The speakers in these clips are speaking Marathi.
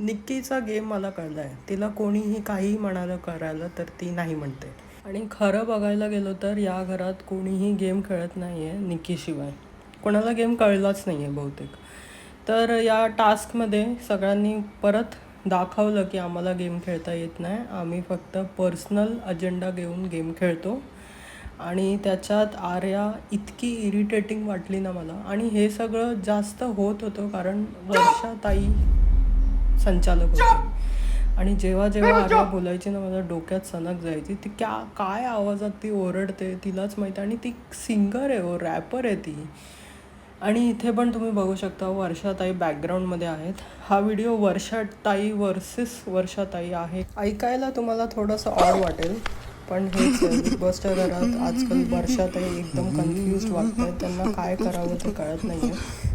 निक्कीचा गेम मला कळला आहे तिला कोणीही काहीही म्हणालं करायला तर ती नाही म्हणते. आणि खरं बघायला गेलो तर या घरात कोणीही गेम खेळत नाही आहे निक्कीशिवाय. कोणाला गेम कळलाच नाही आहे बहुतेक. तर या टास्कमध्ये सगळ्यांनी परत दाखवलं की आम्हाला गेम खेळता येत नाही. आम्ही फक्त पर्सनल अजेंडा घेऊन गेम खेळतो. आणि त्याच्यात आर्या इतकी इरिटेटिंग वाटली ना मला. आणि हे सगळं जास्त होत होतं कारण वर्षा ताई संचालक होते. आणि जेव्हा जेव्हा आर्या बोलायची ना मला डोक्यात सनक जायची. ती क्या काय आवाजात ती ओरडते तिलाच माहिती आणि ती सिंगर आहे हो रॅपर आहे ती. आणि इथे पण तुम्ही बघू शकता वर्षाताई बॅकग्राऊंडमध्ये आहेत. हा व्हिडिओ वर्षाताई वर्सेस वर्षाताई आहे. ऐकायला तुम्हाला थोडंसं ऑड वाटेल पण हेच आहे. बिग बॉसच्या घरात आजकाल वर्षाताई एकदम कन्फ्युज वाटत आहेत त्यांना काय करावं ते कळत नाहीये.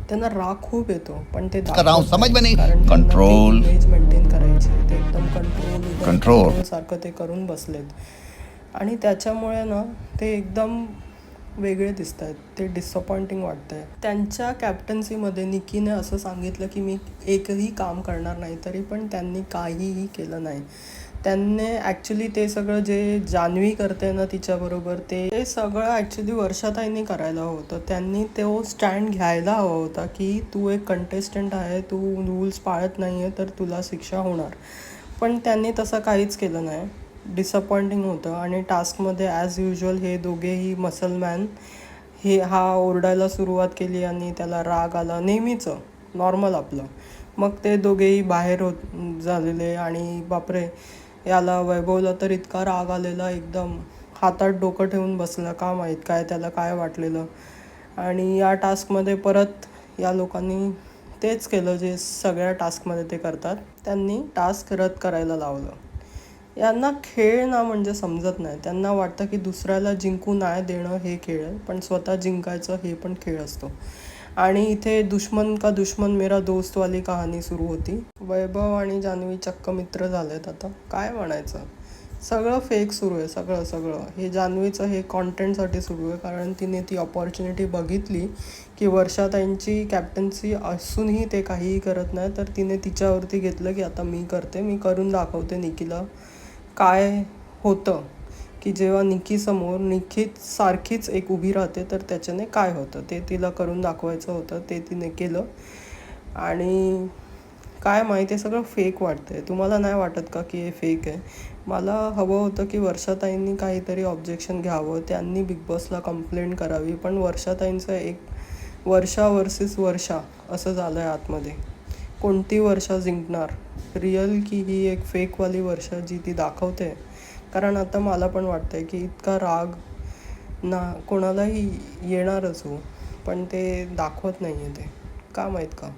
त्यांना राग खूप येतो पण ते राव नहीं. कंट्रोल कंट्रोल इमेज मेंटेन करायची. ते एकदम कंट्रोल Control. सारखं ते करून बसलेत. आणि त्याच्यामुळे ना ते एकदम वेगळे दिसत आहेत ते डिसअपॉइंटिंग वाटतंय. त्यांच्या कॅप्टन्सीमध्ये निकीने असं सांगितलं की मी एकही काम करणार नाही तरी पण त्यांनी काहीही केलं नाही. त्यांनी ॲक्च्युली ते सगळं जे जान्हवी करते ना तिच्याबरोबर ते सगळं ॲक्च्युली वर्षाताईंनी करायला होतं. त्यांनी तो स्टँड घ्यायला हवा होता की तू एक कंटेस्टंट आहे तू रूल्स पाळत नाही आहे तर तुला शिक्षा होणार. पण त्यांनी तसं काहीच केलं नाही. डिसअपॉइंटिंग होतं आणि टास्कमध्ये ॲज युजल हे दोघेही मसलमॅन हे हा ओरडायला सुरुवात केली आणि त्याला राग आला. नेहमीचं नॉर्मल आपलं. मग ते दोघेही बाहेर होत झालेले आणि बापरे. याला वैभवला तर इतका राग आलेला एकदम. हातात डोकं ठेवून बसला का माहीत काय त्याला काय वाटलेलं. आणि या टास्कमध्ये परत या लोकांनी तेच केलं जे सगळ्या टास्कमध्ये ते करतात. त्यांनी टास्क रद्द करायला लावलं. यांना खेळ ना म्हणजे समजत नाही. त्यांना वाटतं की दुसऱ्याला जिंकू नाही देणं हे खेळ पण स्वतः जिंकायचं हे पण खेळ असतो. आणि इथे दुश्मन का दुश्मन मेरा दोस्तवाली कहाणी सुरू होती. वैभव आणि जान्हवी चक्क मित्र झालेत आता. काय म्हणायचं? सगळं फेक सुरू आहे सगळं सगळं. हे जान्हवीचं हे कॉन्टेंटसाठी सुरू आहे कारण तिने ती ऑपॉर्च्युनिटी बघितली की वर्षाताईंची कॅप्टन्सी असूनही ते काहीही करत नाही. तर तिने तिच्यावरती घेतलं की आता मी करते मी करून दाखवते निकीला काय होतं? की जेव्हा निकीसमोर निकी सारखीच एक उभी राहते तर त्याच्याने काय होतं? ते तिला करून दाखवायचं होतं ते तिने केलं. आणि काय माहिती आहे सगळं फेक वाटतंय. तुम्हाला नाही वाटत का की हे फेक आहे? मला हवं होतं की वर्षाताईंनी काहीतरी ऑब्जेक्शन घ्यावं. त्यांनी बिग बॉसला कंप्लेंट करावी. पण वर्षाताईंचं एक वर्षा वर्सेस वर्षा असं झालं आहे आतमध्ये. कोणती वर्षा जिंकणार? रिअल की ही एक फेकवाली वर्षा जी ती दाखवते? कारण आता मला पण वाटतंय की इतका राग ना कोणालाही येणारच हो. पण ते दाखवत नाही आहे ते. का माहीत का?